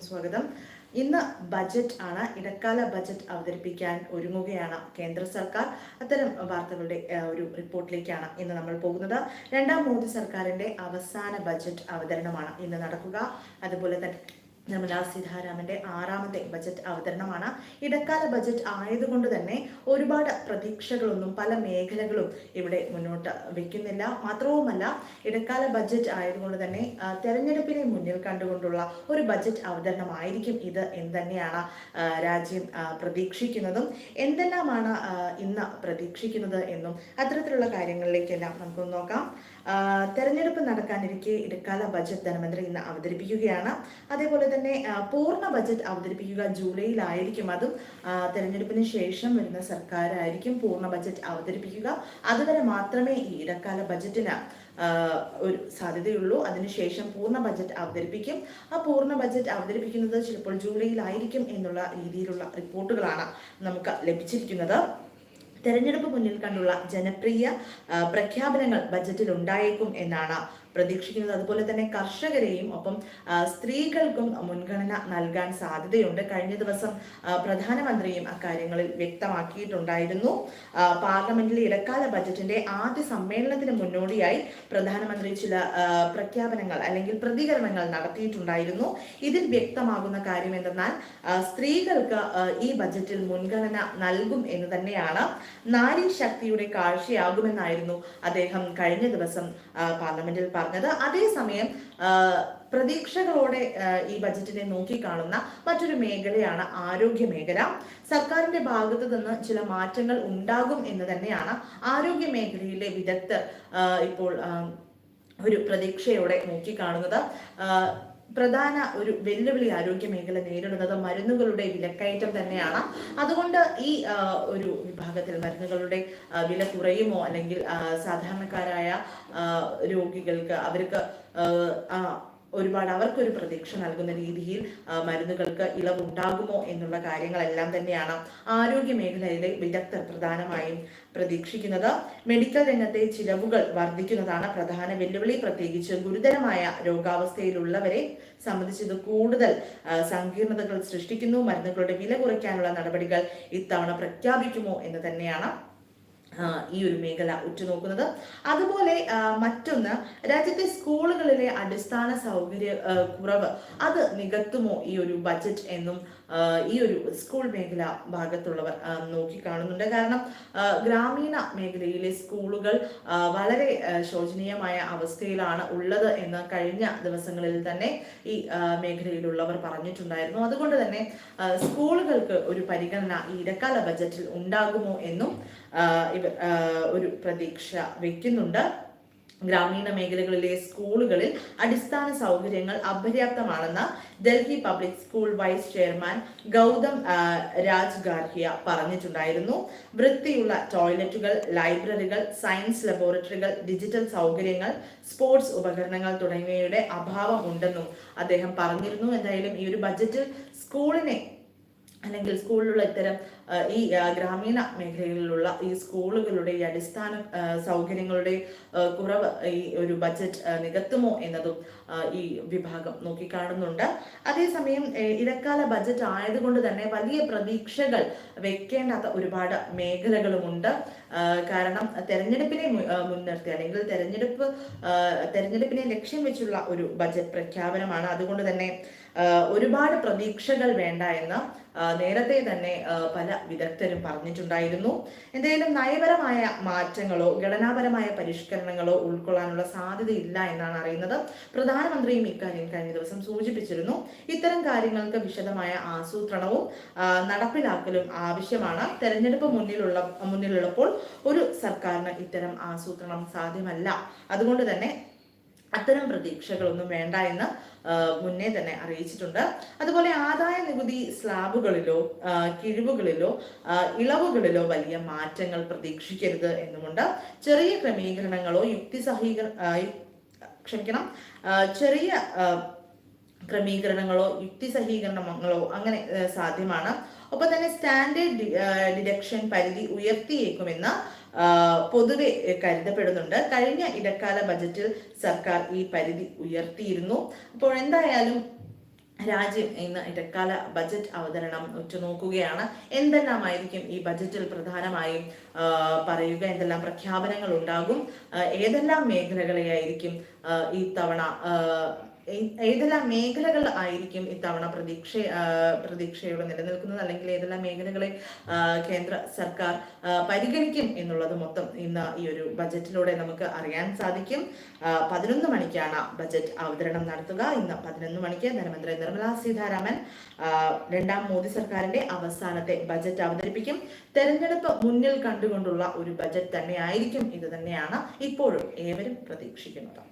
സ്വാഗതം. ഇന്ന് ബജറ്റ് ആണ്. ഇടക്കാല ബജറ്റ് അവതരിപ്പിക്കാൻ ഒരുങ്ങുകയാണ് കേന്ദ്ര സർക്കാർ. അത്തരം വാർത്തകളുടെ ഒരു റിപ്പോർട്ടിലേക്കാണ് ഇന്ന് നമ്മൾ പോകുന്നത്. രണ്ടാം മോദി സർക്കാരിന്റെ അവസാന ബജറ്റ് അവതരണമാണ് ഇന്ന് നടക്കുക. അതുപോലെ തന്നെ നിർമ്മലാ സീതാരാമന്റെ ആറാമത്തെ ബജറ്റ് അവതരണമാണ്. ഇടക്കാല ബജറ്റ് ആയതുകൊണ്ട് തന്നെ ഒരുപാട് പ്രതീക്ഷകളൊന്നും പല മേഖലകളും ഇവിടെ മുന്നോട്ട് വെക്കുന്നില്ല. മാത്രവുമല്ല ഇടക്കാല ബജറ്റ് ആയതുകൊണ്ട് തന്നെ തെരഞ്ഞെടുപ്പിനെ മുന്നിൽ കണ്ടുകൊണ്ടുള്ള ഒരു ബജറ്റ് അവതരണമായിരിക്കും ഇത് എന്ന് തന്നെയാണ് രാജ്യം പ്രതീക്ഷിക്കുന്നതും. എന്തെല്ലാമാണ് ഇന്ന് പ്രതീക്ഷിക്കുന്നത് എന്നും അത്തരത്തിലുള്ള കാര്യങ്ങളിലേക്കെല്ലാം നമുക്കൊന്ന് നോക്കാം. തെരഞ്ഞെടുപ്പ് നടക്കാനിരിക്കെ ഇടക്കാല ബജറ്റ് ധനമന്ത്രി ഇന്ന് അവതരിപ്പിക്കുകയാണ്. അതേപോലെ തന്നെ പൂർണ ബജറ്റ് അവതരിപ്പിക്കുക ജൂലൈയിലായിരിക്കും അതും. തെരഞ്ഞെടുപ്പിന് ശേഷം വരുന്ന സർക്കാരായിരിക്കും പൂർണ ബജറ്റ് അവതരിപ്പിക്കുക. അതുവരെ മാത്രമേ ഈ ഇടക്കാല ബജറ്റിന് ഒരു സാധ്യതയുള്ളൂ. അതിനുശേഷം പൂർണ ബജറ്റ് അവതരിപ്പിക്കും. ആ പൂർണ ബജറ്റ് അവതരിപ്പിക്കുന്നത് ചിലപ്പോൾ ജൂലൈയിലായിരിക്കും എന്നുള്ള രീതിയിലുള്ള റിപ്പോർട്ടുകളാണ് നമുക്ക് ലഭിച്ചിരിക്കുന്നത്. തെരഞ്ഞെടുപ്പ് മുന്നിൽ കണ്ടുള്ള ജനപ്രിയ പ്രഖ്യാപനങ്ങൾ ബജറ്റിൽ ഉണ്ടായേക്കും എന്നാണ് പ്രതീക്ഷിക്കുന്നത്. അതുപോലെ തന്നെ കർഷകരെയും ഒപ്പം സ്ത്രീകൾക്കും മുൻഗണന നൽകാൻ സാധ്യതയുണ്ട്. കഴിഞ്ഞ ദിവസം പ്രധാനമന്ത്രിയും അക്കാര്യങ്ങളിൽ വ്യക്തമാക്കിയിട്ടുണ്ടായിരുന്നു. പാർലമെന്റിലെ ഇടക്കാല ബജറ്റിന്റെ ആദ്യ സമ്മേളനത്തിന് മുന്നോടിയായി പ്രധാനമന്ത്രി ചില പ്രഖ്യാപനങ്ങൾ അല്ലെങ്കിൽ പ്രതികരണങ്ങൾ നടത്തിയിട്ടുണ്ടായിരുന്നു. ഇതിൽ വ്യക്തമാകുന്ന കാര്യം എന്തെന്നാൽ സ്ത്രീകൾക്ക് ഈ ബജറ്റിൽ മുൻഗണന നൽകും എന്ന് തന്നെയാണ് നാരി ശക്തിയുടെ കാഴ്ചയാകുമെന്നായിരുന്നു അദ്ദേഹം കഴിഞ്ഞ ദിവസം പാർലമെന്റിൽ പാർലമെന്റിൽ പറഞ്ഞത്. അതേസമയം പ്രതീക്ഷകളോടെ ഈ ബജറ്റിനെ നോക്കിക്കാണുന്ന മറ്റൊരു മേഖലയാണ് ആരോഗ്യ മേഖല സർക്കാരിന്റെ ഭാഗത്ത് നിന്ന് ചില മാറ്റങ്ങൾ ഉണ്ടാകും എന്ന് തന്നെയാണ് ആരോഗ്യ മേഖലയിലെ വിദഗ്ധർ ഇപ്പോൾ ഒരു പ്രതീക്ഷയോടെ നോക്കിക്കാണുന്നത്. പ്രധാന ഒരു വെല്ലുവിളി ആരോഗ്യ മേഖല നേരിടുന്നത് മരുന്നുകളുടെ വിലക്കയറ്റം തന്നെയാണ്. അതുകൊണ്ട് ഈ ഒരു വിഭാഗത്തിൽ മരുന്നുകളുടെ വില കുറയുമോ? അല്ലെങ്കിൽ സാധാരണക്കാരായ രോഗികൾക്ക് അവർക്ക് ഒരുപാട് അവർക്കൊരു പ്രതീക്ഷ നൽകുന്ന രീതിയിൽ മരുന്നുകൾക്ക് ഇളവുണ്ടാകുമോ എന്നുള്ള കാര്യങ്ങളെല്ലാം തന്നെയാണ് ആരോഗ്യ മേഖലയിലെ വിദഗ്ധർ പ്രധാനമായും പ്രതീക്ഷിക്കുന്നത്. മെഡിക്കൽ രംഗത്തെ ചിലവുകൾ വർദ്ധിക്കുന്നതാണ് പ്രധാന വെല്ലുവിളി. പ്രത്യേകിച്ച് ഗുരുതരമായ രോഗാവസ്ഥയിലുള്ളവരെ സംബന്ധിച്ച് ഇത് കൂടുതൽ സങ്കീർണതകൾ സൃഷ്ടിക്കുന്നു. മരുന്നുകളുടെ വില കുറയ്ക്കാനുള്ള നടപടികൾ ഇത്തവണ പ്രഖ്യാപിക്കുമോ എന്ന് തന്നെയാണ് ഈ ഒരു മേഖല ഉറ്റുനോക്കുന്നത്. അതുപോലെ മറ്റൊന്ന് രാജ്യത്തെ സ്കൂളുകളിലെ അടിസ്ഥാന സൗകര്യ കുറവ്. അത് നികത്തുമോ ഈ ഒരു ബജറ്റ് എന്നും ഈ ഒരു സ്കൂൾ മേഖല ഭാഗത്തുള്ളവർ നോക്കിക്കാണുന്നുണ്ട് കാരണം ഗ്രാമീണ മേഖലയിലെ സ്കൂളുകൾ വളരെ ശോചനീയമായ അവസ്ഥയിലാണ് ഉള്ളത് എന്ന് കഴിഞ്ഞ ദിവസങ്ങളിൽ തന്നെ ഈ മേഖലയിലുള്ളവർ പറഞ്ഞിട്ടുണ്ടായിരുന്നു. അതുകൊണ്ട് തന്നെ സ്കൂളുകൾക്ക് ഒരു പരിഗണന ഈ ഇടക്കാല ബജറ്റിൽ ഉണ്ടാകുമോ എന്നും ഇവർ ഒരു പ്രതീക്ഷ വെക്കുന്നുണ്ട്. ഗ്രാമീണ മേഖലകളിലെ സ്കൂളുകളിൽ അടിസ്ഥാന സൗകര്യങ്ങൾ അപര്യാപ്തമാണെന്ന് Delhi public school vice chairman Gautam Raj Garhia പറഞ്ഞിട്ടുണ്ടായിരുന്നു. വൃത്തിയുള്ള ടോയ്ലറ്റുകൾ ലൈബ്രറികൾ സയൻസ് ലബോറട്ടറികൾ ഡിജിറ്റൽ സൗകര്യങ്ങൾ സ്പോർട്സ് ഉപകരണങ്ങൾ തുടങ്ങിയവയുടെ അഭാവമുണ്ടെന്നും അദ്ദേഹം പറഞ്ഞിരുന്നു. എന്തായാലും ഈ ഒരു ബജറ്റിൽ സ്കൂളിനെ അല്ലെങ്കിൽ സ്കൂളിലുള്ള ഇത്തരം ഈ ഗ്രാമീണ മേഖലയിലുള്ള ഈ സ്കൂളുകളുടെ ഈ അടിസ്ഥാന സൗകര്യങ്ങളുടെ കുറവ് ഈ ഒരു ബജറ്റ് നികത്തുമോ എന്നതും ഈ വിഭാഗം നോക്കിക്കാണുന്നുണ്ട്. അതേസമയം ഇടക്കാല ബജറ്റ് ആയതുകൊണ്ട് തന്നെ വലിയ പ്രതീക്ഷകൾ വെക്കേണ്ടാത്ത ഒരുപാട് മേഖലകളുമുണ്ട്. കാരണം തെരഞ്ഞെടുപ്പിനെ മുൻനിർത്തി അല്ലെങ്കിൽ തെരഞ്ഞെടുപ്പ് തെരഞ്ഞെടുപ്പിനെ ലക്ഷ്യം വെച്ചുള്ള ഒരു ബജറ്റ് പ്രഖ്യാപനമാണ്. അതുകൊണ്ട് തന്നെ ഒരുപാട് പ്രതീക്ഷകൾ വേണ്ട എന്ന് നേരത്തെ തന്നെ പല വിദഗ്ധരും പറഞ്ഞിട്ടുണ്ടായിരുന്നു. എന്തെങ്കിലും നയപരമായ മാറ്റങ്ങളോ ഘടനാപരമായ പരിഷ്കരണങ്ങളോ ഉൾക്കൊള്ളാനുള്ള സാധ്യതയില്ല എന്നാണ് അറിയുന്നത്. പ്രധാനമന്ത്രിയും ഇക്കാര്യം കഴിഞ്ഞ ദിവസം സൂചിപ്പിച്ചിരുന്നു. ഇത്തരം കാര്യങ്ങൾക്ക് വിശദമായ ആസൂത്രണവും നടപ്പിലാക്കലും ആവശ്യമാണ്. തെരഞ്ഞെടുപ്പ് മുന്നിലുള്ള മുന്നിലുള്ളപ്പോൾ ഒരു സർക്കാരിന് ഇത്തരം ആസൂത്രണം സാധ്യമല്ല. അതുകൊണ്ട് തന്നെ അത്തരം പ്രതീക്ഷകളൊന്നും വേണ്ട എന്ന് മുന്നേ തന്നെ അറിയിച്ചിട്ടുണ്ട്. അതുപോലെ ആദായ നികുതി സ്ലാബുകളിലോ കിഴിവുകളിലോ ഇളവുകളിലോ വലിയ മാറ്റങ്ങൾ പ്രതീക്ഷിക്കരുത് എന്നുമുണ്ട്. ചെറിയ ക്രമീകരണങ്ങളോ യുക്തിസഹീകര ക്ഷമിക്കണം ചെറിയ ക്രമീകരണങ്ങളോ യുക്തിസഹീകരണങ്ങളോ അങ്ങനെ സാധ്യമാണ്. ഒപ്പം തന്നെ സ്റ്റാൻഡേർഡ് ഡിഡക്ഷൻ പരിധി ഉയർത്തിയേക്കുമെന്ന് പൊതുവെ കരുതപ്പെടുന്നുണ്ട്. കഴിഞ്ഞ ഇടക്കാല ബജറ്റിൽ സർക്കാർ ഈ പരിധി ഉയർത്തിയിരുന്നു. അപ്പോൾ എന്തായാലും രാജ്യം ഇന്ന് ഇടക്കാല ബജറ്റ് അവതരണം ഉറ്റുനോക്കുകയാണ്. എന്തെല്ലാമായിരിക്കും ഈ ബജറ്റിൽ പ്രധാനമായും പറയുക? എന്തെല്ലാം പ്രഖ്യാപനങ്ങൾ ഉണ്ടാകും? ഏതെല്ലാം മേഖലകളെയായിരിക്കും ഈ തവണ ഏതെല്ലാം മേഖലകൾ ആയിരിക്കും ഇത്തവണ പ്രതീക്ഷ പ്രതീക്ഷയോടെ നിലനിൽക്കുന്നത്? അല്ലെങ്കിൽ ഏതെല്ലാം മേഖലകളെ കേന്ദ്ര സർക്കാർ പരിഗണിക്കും എന്നുള്ളത് മൊത്തം ഇന്ന് ഈ ഒരു ബജറ്റിലൂടെ നമുക്ക് അറിയാൻ സാധിക്കും. പതിനൊന്ന് മണിക്കാണ് ബജറ്റ് അവതരണം നടത്തുക. ഇന്ന് പതിനൊന്ന് മണിക്ക് ധനമന്ത്രി നിർമ്മലാ സീതാരാമൻ രണ്ടാം മോദി സർക്കാരിന്റെ അവസാനത്തെ ബജറ്റ് അവതരിപ്പിക്കും. തെരഞ്ഞെടുപ്പ് മുന്നിൽ കണ്ടുകൊണ്ടുള്ള ഒരു ബജറ്റ് തന്നെയായിരിക്കും ഇത് തന്നെയാണ് ഇപ്പോഴും ഏവരും പ്രതീക്ഷിക്കുന്നത്.